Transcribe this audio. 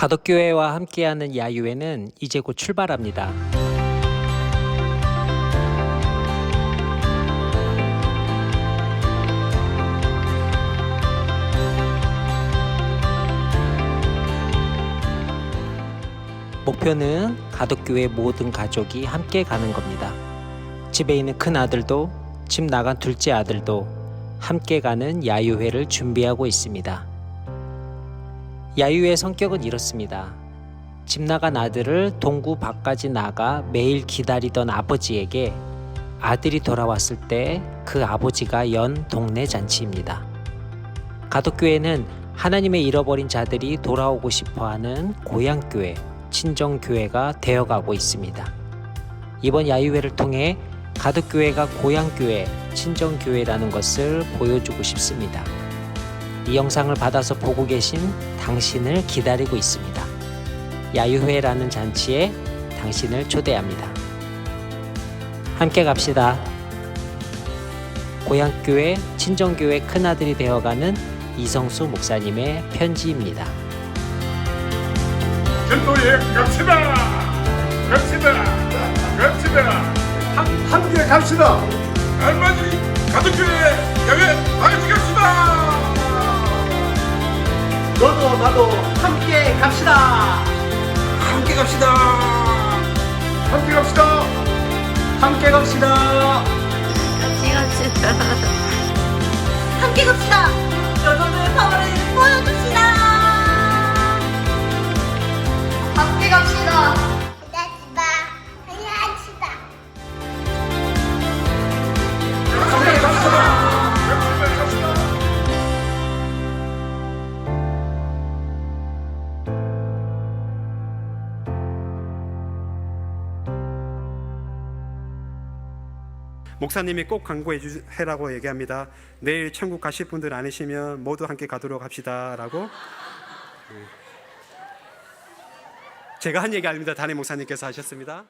가덕교회와 함께하는 야유회는 이제 곧 출발합니다. 목표는 가덕교회 모든 가족이 함께 가는 겁니다. 집에 있는 큰 아들도 집 나간 둘째 아들도 함께 가는 야유회를 준비하고 있습니다. 야유의 성격은 이렇습니다. 집 나간 아들을 동구 밖까지 나가 매일 기다리던 아버지에게 아들이 돌아왔을 때 그 아버지가 연 동네 잔치입니다. 가덕교회는 하나님의 잃어버린 자들이 돌아오고 싶어 하는 고향교회, 친정교회가 되어가고 있습니다. 이번 야유회를 통해 가덕교회가 고향교회, 친정교회라는 것을 보여주고 싶습니다. 이 영상을 받아서 보고 계신 당신을 기다리고 있습니다. 야유회라는 잔치에 당신을 초대합니다. 함께 갑시다. 고향교회, 친정교회 큰아들이 되어가는 이성수 목사님의 편지입니다. 전도에 갑시다. 갑시다. 갑시다. 함, 함께 갑시다. 알마지 가족교회 야외 다 같이 너도 나도 함께 갑시다. 함께 갑시다. 함께 갑시다. 함께 갑시다. 같이 갑시다. 함께 갑시다. 여러분의 파워를 보여줍시다. 함께 갑시다. 목사님이 꼭 광고해 주해라고 얘기합니다. 내일 천국 가실 분들 아니시면 모두 함께 가도록 합시다라고. 네. 제가 한 얘기 아닙니다. 담임 목사님께서 하셨습니다.